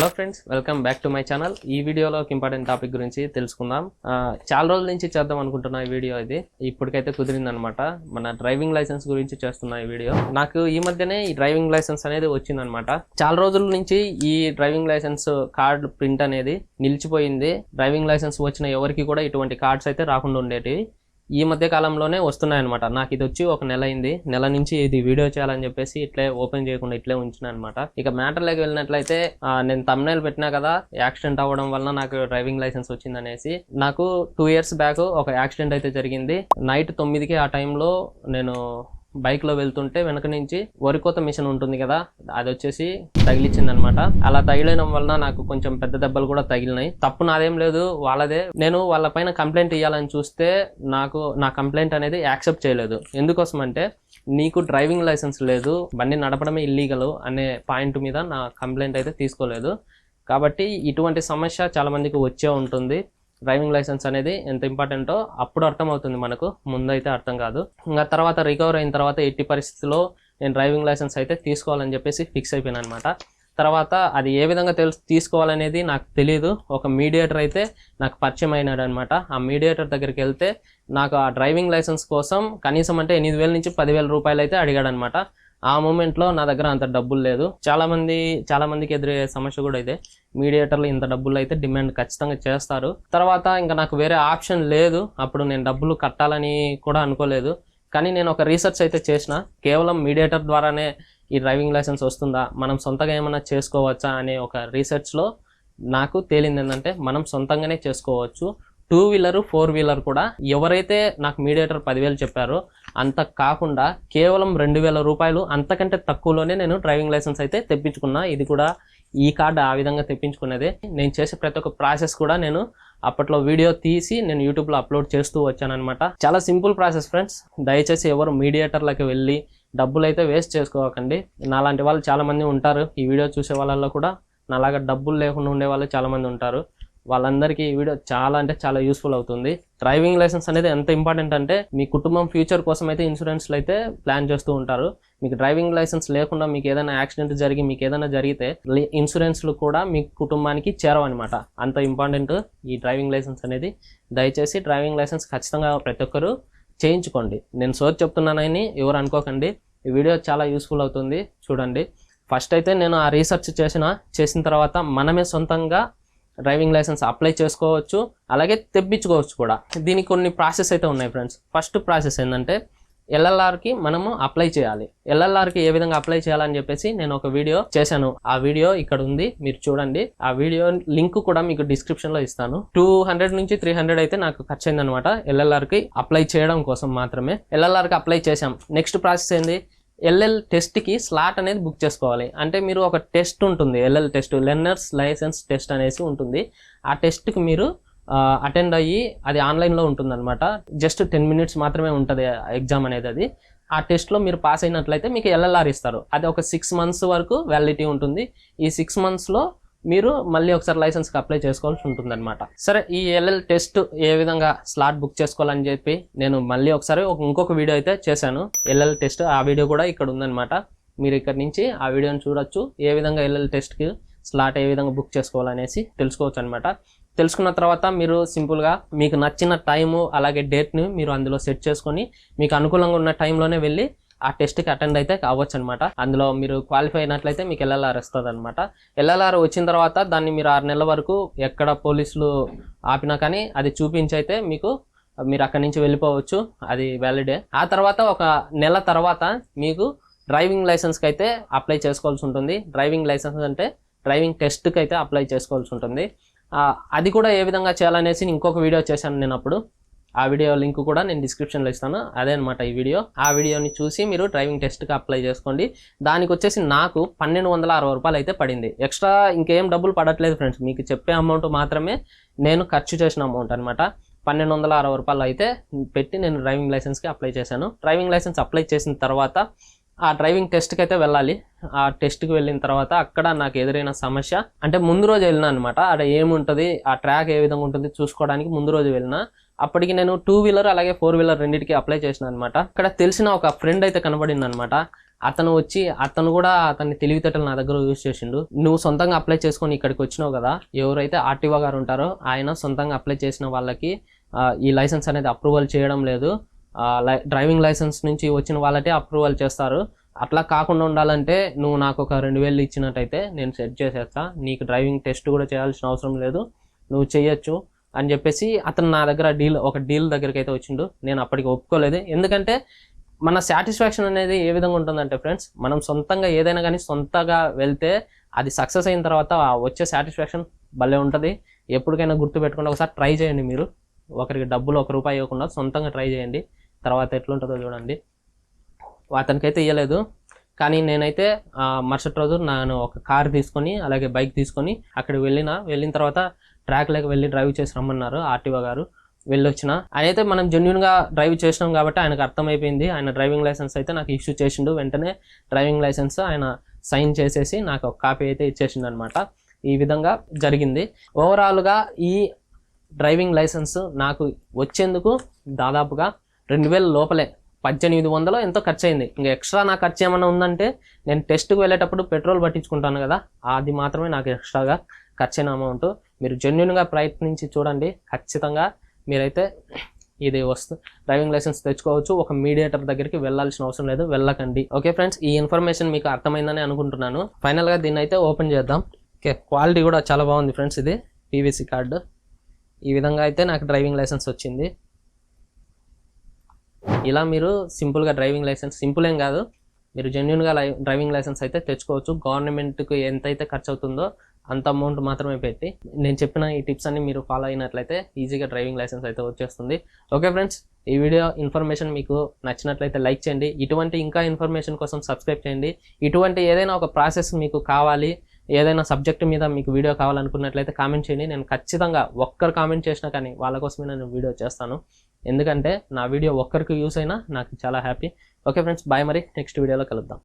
Hello friends welcome back to my channel. ఈ వీడియోలో ఒక ఇంపార్టెంట్ టాపిక్ గురించి తెలుసుకుందాం. చాలా రోజుల నుంచి చేద్దాం అనుకుంటున్నా ఈ వీడియో ఇది. ఇప్పటికైతే కుదిరిందనమాట. మన డ్రైవింగ్ లైసెన్స్ గురించి చేస్తున్నా ఈ వీడియో. నాకు ఈ మధ్యనే ఈ డ్రైవింగ్ లైసెన్స్ అనేది వచ్చిందనమాట. చాలా రోజుల నుంచి ఈ డ్రైవింగ్ లైసెన్స్ కార్డ్ ప్రింట్ అనేది నిలిచిపోయింది. డ్రైవింగ్ లైసెన్స్ వచ్చిన ఎవరికి కూడా ఇటువంటి కార్డ్స్ అయితే రాకుండా ఉండేటివి. ఈ మధ్య కాలంలోనే వస్తున్నాయి అనమాట నాకు ఇది వచ్చి ఒక నెల అయింది. నెల నుంచి ఇది వీడియో చేయాలని చెప్పేసి ఇట్లే ఓపెన్ చేయకుండా ఇట్లే ఉంచిన అనమాట ఇక మ్యాటర్లోకి వెళ్ళినట్లయితే నేను తమ్నైల్ పెట్టినా కదా యాక్సిడెంట్ అవ్వడం వల్ల నాకు డ్రైవింగ్ లైసెన్స్ వచ్చిందనేసి నాకు టూ ఇయర్స్ బ్యాక్ ఒక యాక్సిడెంట్ అయితే జరిగింది. నైట్ తొమ్మిదికి ఆ టైంలో నేను బైక్లో వెళ్తుంటే వెనక నుంచి వరికోత మిషన్ ఉంటుంది కదా అది వచ్చేసి తగిలిచ్చింది అనమాట అలా తగిలడం వలన నాకు కొంచెం పెద్ద దెబ్బలు కూడా తగిలినాయి. తప్పు నాదేం లేదు వాళ్ళదే. నేను వాళ్ళ పైన కంప్లైంట్ ఇవ్వాలని చూస్తే నాకు నా కంప్లైంట్ అనేది యాక్సెప్ట్ చేయలేదు. ఎందుకోసం అంటే నీకు డ్రైవింగ్ లైసెన్స్ లేదు బండి నడపడమే ఇల్లీగల్ అనే పాయింట్ మీద నా కంప్లైంట్ అయితే తీసుకోలేదు. కాబట్టి ఇటువంటి సమస్య చాలా మందికి వచ్చే ఉంటుంది. డ్రైవింగ్ లైసెన్స్ అనేది ఎంత ఇంపార్టెంటో అప్పుడు అర్థమవుతుంది మనకు. ముందైతే అర్థం కాదు. ఇంకా తర్వాత రికవర్ అయిన తర్వాత ఎట్టి పరిస్థితిలో నేను డ్రైవింగ్ లైసెన్స్ అయితే తీసుకోవాలని చెప్పేసి ఫిక్స్ అయిపోయాను అనమాట తర్వాత అది ఏ విధంగా తెలుసు తీసుకోవాలనేది నాకు తెలియదు ఒక మీడియేటర్ అయితే నాకు పరిచయం అయినాడు అనమాట ఆ మీడియేటర్ దగ్గరికి వెళ్తే నాకు ఆ డ్రైవింగ్ లైసెన్స్ కోసం కనీసం అంటే ఎనిమిది వేల నుంచి పదివేల రూపాయలు అయితే అడిగాడనమాట ఆ మూమెంట్లో నా దగ్గర అంత డబ్బులు లేదు. చాలామంది చాలామందికి ఎదురయ్యే సమస్య కూడా ఇదే. మీడియేటర్లు ఇంత డబ్బులు అయితే డిమాండ్ ఖచ్చితంగా చేస్తారు. తర్వాత ఇంకా నాకు వేరే ఆప్షన్ లేదు. అప్పుడు నేను డబ్బులు కట్టాలని కూడా అనుకోలేదు. కానీ నేను ఒక రీసెర్చ్ అయితే చేసిన. కేవలం మీడియేటర్ ద్వారానే ఈ డ్రైవింగ్ లైసెన్స్ వస్తుందా? మనం సొంతంగా ఏమైనా చేసుకోవచ్చా అనే ఒక రీసెర్చ్లో నాకు తేలింది ఏంటంటే మనం సొంతంగానే చేసుకోవచ్చు. టూ వీలర్ ఫోర్ వీలర్ కూడా ఎవరైతే నాకు మీడియేటర్ పదివేలు చెప్పారో అంత కాకుండా కేవలం రెండు వేల రూపాయలు అంతకంటే తక్కువలోనే నేను డ్రైవింగ్ లైసెన్స్ అయితే తెప్పించుకున్నా. ఇది కూడా ఈ కార్డు ఆ విధంగా తెప్పించుకునేదే. నేను చేసే ప్రతి ఒక్క ప్రాసెస్ కూడా నేను అప్పట్లో వీడియో తీసి నేను యూట్యూబ్లో అప్లోడ్ చేస్తూ వచ్చానమాట చాలా సింపుల్ ప్రాసెస్ ఫ్రెండ్స్. దయచేసి ఎవరు మీడియేటర్లకు వెళ్ళి డబ్బులు అయితే వేస్ట్ చేసుకోకండి. నాలాంటి వాళ్ళు చాలామంది ఉంటారు. ఈ వీడియో చూసే వాళ్ళల్లో కూడా నాలాగా డబ్బులు లేకుండా ఉండే వాళ్ళు చాలామంది ఉంటారు. వాళ్ళందరికీ ఈ వీడియో చాలా అంటే చాలా యూస్ఫుల్ అవుతుంది. డ్రైవింగ్ లైసెన్స్ అనేది ఎంత ఇంపార్టెంట్ అంటే మీ కుటుంబం ఫ్యూచర్ కోసం అయితే ఇన్సూరెన్స్లు అయితే ప్లాన్ చేస్తూ ఉంటారు. మీకు డ్రైవింగ్ లైసెన్స్ లేకుండా మీకు ఏదైనా యాక్సిడెంట్ జరిగి మీకు ఏదైనా జరిగితే ఇన్సూరెన్స్లు కూడా మీ కుటుంబానికి చేరవన్నమాట. అంత ఇంపార్టెంట్ ఈ డ్రైవింగ్ లైసెన్స్ అనేది. దయచేసి డ్రైవింగ్ లైసెన్స్ ఖచ్చితంగా ప్రతి ఒక్కరు చేయించుకోండి. నేను సోర్ చెప్తున్నానని ఎవరు అనుకోకండి. ఈ వీడియో చాలా యూస్ఫుల్ అవుతుంది. చూడండి. ఫస్ట్ అయితే నేను ఆ రీసెర్చ్ చేసిన చేసిన తర్వాత మనమే సొంతంగా డ్రైవింగ్ లైసెన్స్ అప్లై చేసుకోవచ్చు అలాగే తెప్పించుకోవచ్చు కూడా. దీనికి కొన్ని ప్రాసెస్ అయితే ఉన్నాయి ఫ్రెండ్స్. ఫస్ట్ ప్రాసెస్ ఏంటంటే ఎల్ఎల్ఆర్కి మనము అప్లై చేయాలి. ఎల్ఎల్ఆర్కి ఏ విధంగా అప్లై చేయాలని చెప్పేసి నేను ఒక వీడియో చేశాను. ఆ వీడియో ఇక్కడ ఉంది మీరు చూడండి. ఆ వీడియో లింక్ కూడా మీకు డిస్క్రిప్షన్లో ఇస్తాను. టూ హండ్రెడ్ నుంచి త్రీ హండ్రెడ్ అయితే నాకు ఖర్చు అయిందనమాట ఎల్ఎల్ఆర్కి అప్లై చేయడం కోసం మాత్రమే. ఎల్ఎల్ఆర్కి అప్లై చేశాం. నెక్స్ట్ ప్రాసెస్ ఏంది? ఎల్ఎల్ టెస్ట్కి స్లాట్ అనేది బుక్ చేసుకోవాలి. అంటే మీరు ఒక టెస్ట్ ఉంటుంది LL test learners licence test అనేసి ఉంటుంది. ఆ టెస్ట్కి మీరు అటెండ్ అయ్యి అది ఆన్లైన్లో ఉంటుంది అనమాట జస్ట్ టెన్ మినిట్స్ మాత్రమే ఉంటుంది ఎగ్జామ్ అనేది అది. ఆ టెస్ట్లో మీరు పాస్ అయినట్లయితే మీకు ఎల్ఎల్ఆర్ ఇస్తారు. అది ఒక సిక్స్ మంత్స్ వరకు వ్యాలిడిటీ ఉంటుంది. ఈ సిక్స్ మంత్స్లో మీరు మళ్ళీ ఒకసారి లైసెన్స్కి అప్లై చేసుకోవాల్సి ఉంటుందన్నమాట. సరే ఈ ఎల్ఎల్ టెస్ట్ ఏ విధంగా స్లాట్ బుక్ చేసుకోవాలని చెప్పి నేను మళ్ళీ ఒకసారి ఇంకొక వీడియో అయితే చేశాను. ఎల్ఎల్ టెస్ట్ ఆ వీడియో కూడా ఇక్కడ ఉందన్నమాట. మీరు ఇక్కడ నుంచి ఆ వీడియోని చూడొచ్చు. ఏ విధంగా ఎల్ఎల్ టెస్ట్కి స్లాట్ ఏ విధంగా బుక్ చేసుకోవాలనేసి తెలుసుకోవచ్చు అనమాట తెలుసుకున్న తర్వాత మీరు సింపుల్గా మీకు నచ్చిన టైము అలాగే డేట్ని మీరు అందులో సెట్ చేసుకొని మీకు అనుకూలంగా ఉన్న టైంలోనే వెళ్ళి ఆ టెస్ట్కి అటెండ్ అయితే కావచ్చు అనమాట అందులో మీరు క్వాలిఫై అయినట్లయితే మీకు ఎల్ఎల్ఆర్ వస్తుంది అనమాట ఎల్ఎల్ఆర్ వచ్చిన తర్వాత దాన్ని మీరు ఆరు నెలల వరకు ఎక్కడ పోలీసులు ఆపినా కానీ అది చూపించి అయితే మీకు మీరు అక్కడి నుంచి వెళ్ళిపోవచ్చు. అది వ్యాలిడే ఆ తర్వాత ఒక నెల తర్వాత మీకు డ్రైవింగ్ లైసెన్స్కి అయితే అప్లై చేసుకోవాల్సి ఉంటుంది. డ్రైవింగ్ లైసెన్స్ అంటే డ్రైవింగ్ టెస్ట్కి అయితే అప్లై చేసుకోవాల్సి ఉంటుంది. అది కూడా ఏ విధంగా చేయాలనేసి ఇంకొక వీడియో చేశాను నేను అప్పుడు. ఆ వీడియో లింక్ కూడా నేను డిస్క్రిప్షన్లో ఇస్తాను. అదే అనమాట ఈ వీడియో. ఆ వీడియోని చూసి మీరు డ్రైవింగ్ టెస్ట్కి అప్లై చేసుకోండి. దానికి వచ్చేసి నాకు పన్నెండు వందల అరవై రూపాయలు అయితే పడింది. ఎక్స్ట్రా ఇంకేం డబ్బులు పడట్లేదు ఫ్రెండ్స్ మీకు చెప్పే అమౌంట్ మాత్రమే నేను ఖర్చు చేసిన అమౌంట్ అనమాట పన్నెండు వందల అరవై రూపాయలు అయితే పెట్టి నేను డ్రైవింగ్ లైసెన్స్కి అప్లై చేశాను. డ్రైవింగ్ లైసెన్స్ అప్లై చేసిన తర్వాత ఆ డ్రైవింగ్ టెస్ట్కి అయితే వెళ్ళాలి. ఆ టెస్ట్కి వెళ్ళిన తర్వాత అక్కడ నాకు ఎదురైన సమస్య అంటే ముందు రోజు వెళ్ళినా అనమాట అక్కడ ఏముంటుంది ఆ ట్రాక్ ఏ విధంగా ఉంటుంది చూసుకోవడానికి ముందు రోజు వెళ్ళినా. అప్పటికి నేను టూ వీలర్ అలాగే ఫోర్ వీలర్ రెండింటికి అప్లై చేసిన అనమాట అక్కడ తెలిసిన ఒక ఫ్రెండ్ అయితే కనబడింది అనమాట అతను వచ్చి అతను కూడా అతన్ని తెలివితేటలు నా దగ్గర యూజ్ చేసిండు. నువ్వు సొంతంగా అప్లై చేసుకొని ఇక్కడికి వచ్చినావు కదా ఎవరైతే ఆర్టీఓ గారు ఉంటారో ఆయన సొంతంగా అప్లై చేసిన వాళ్ళకి ఈ లైసెన్స్ అనేది అప్రూవల్ చేయడం లేదు. లై- డ్రైవింగ్ లైసెన్స్ నుంచి వచ్చిన వాళ్ళకే అప్రూవల్ చేస్తారు. అట్లా కాకుండా ఉండాలంటే నువ్వు నాకు ఒక రెండు వేలు ఇచ్చినట్టయితే నేను సెట్ చేసేస్తా. నీకు డ్రైవింగ్ టెస్ట్ కూడా చేయాల్సిన అవసరం లేదు. నువ్వు చేయొచ్చు. అని చెప్పేసి అతను నా దగ్గర డీల్ ఒక డీల్ దగ్గరికి అయితే వచ్చిండు. నేను అప్పటికి ఒప్పుకోలేదు. ఎందుకంటే మన సాటిస్ఫాక్షన్ అనేది ఏ విధంగా ఉంటుందంటే ఫ్రెండ్స్ మనం సొంతంగా ఏదైనా కానీ సొంతగా వెళ్తే అది సక్సెస్ అయిన తర్వాత వచ్చే సాటిస్ఫాక్షన్ భలే ఉంటుంది. ఎప్పటికైనా గుర్తు పెట్టుకుంటే ఒకసారి ట్రై చేయండి మీరు. ఒకరికి డబ్బులు ఒక రూపాయి ఇవ్వకుండా సొంతంగా ట్రై చేయండి. తర్వాత ఎట్లుంటుందో చూడండి. అతనికైతే ఇవ్వలేదు కానీ నేనైతే మరుసటి రోజు నేను ఒక కార్ తీసుకొని అలాగే బైక్ తీసుకొని అక్కడికి వెళ్ళిన వెళ్ళిన తర్వాత ట్రాక్ వెళ్ళి డ్రైవ్ చేసి రమ్మన్నారు ఆర్టీఓ గారు. వెళ్ళొచ్చిన. అయితే మనం జెన్యున్గా డ్రైవ్ చేసినాం కాబట్టి ఆయనకు అర్థమైపోయింది. ఆయన డ్రైవింగ్ లైసెన్స్ అయితే నాకు ఇష్యూ చేసిండు. వెంటనే డ్రైవింగ్ లైసెన్స్ ఆయన సైన్ చేసేసి నాకు ఒక కాపీ అయితే ఇచ్చేసిండు అనమాట ఈ విధంగా జరిగింది. ఓవరాల్గా ఈ డ్రైవింగ్ లైసెన్స్ నాకు వచ్చేందుకు దాదాపుగా రెండు వేల లోపలే పద్దెనిమిది వందలు ఎంతో ఖర్చు అయింది ఇంకా ఎక్స్ట్రా నా ఖర్చు ఏమైనా ఉందంటే నేను టెస్ట్కి వెళ్ళేటప్పుడు పెట్రోల్ పట్టించుకుంటాను కదా అది మాత్రమే నాకు ఎక్స్ట్రాగా ఖర్చు అయిన అమౌంట్ మీరు జెన్యున్గా ప్రయత్నించి చూడండి. ఖచ్చితంగా మీరైతే ఇది వస్తు డ్రైవింగ్ లైసెన్స్ తెచ్చుకోవచ్చు. ఒక మీడియేటర్ దగ్గరికి వెళ్ళాల్సిన అవసరం లేదు. వెళ్ళకండి. ఓకే ఫ్రెండ్స్ ఈ ఇన్ఫర్మేషన్ మీకు అర్థమైందని అనుకుంటున్నాను. ఫైనల్గా దీన్ని అయితే ఓపెన్ చేద్దాం. ఓకే క్వాలిటీ కూడా చాలా బాగుంది ఫ్రెండ్స్ ఇది. PVC card. ఈ విధంగా అయితే నాకు డ్రైవింగ్ లైసెన్స్ వచ్చింది. ఇలా మీరు సింపుల్గా డ్రైవింగ్ లైసెన్స్ సింపుల్ ఏం కాదు. మీరు జెన్యున్గా డ్రైవింగ్ లైసెన్స్ అయితే తెచ్చుకోవచ్చు. గవర్నమెంట్కి ఎంతైతే ఖర్చు అవుతుందో అంత అమౌంట్ మాత్రమే పెట్టి నేను చెప్పిన ఈ టిప్స్ అన్ని మీరు ఫాలో అయినట్లయితే ఈజీగా డ్రైవింగ్ లైసెన్స్ అయితే వచ్చేస్తుంది. ఓకే ఫ్రెండ్స్ ఈ వీడియో ఇన్ఫర్మేషన్ మీకు నచ్చినట్లయితే లైక్ చేయండి. ఇటువంటి ఇంకా ఇన్ఫర్మేషన్ కోసం సబ్స్క్రైబ్ చేయండి. ఇటువంటి ఏదైనా ఒక ప్రాసెస్ మీకు కావాలి ఏదైనా సబ్జెక్ట్ మీద మీకు వీడియో కావాలనుకున్నట్లయితే కామెంట్ చేయండి. నేను ఖచ్చితంగా ఒక్కరు కామెంట్ చేసినా కానీ వాళ్ళ కోసమే నేను వీడియో చేస్తాను. ఎందుకంటే నా వీడియో ఒక్కరికి యూస్ అయినా నాకు చాలా హ్యాపీ. ఓకే ఫ్రెండ్స్ బాయ్ మరి. నెక్స్ట్ వీడియోలో కలుద్దాం.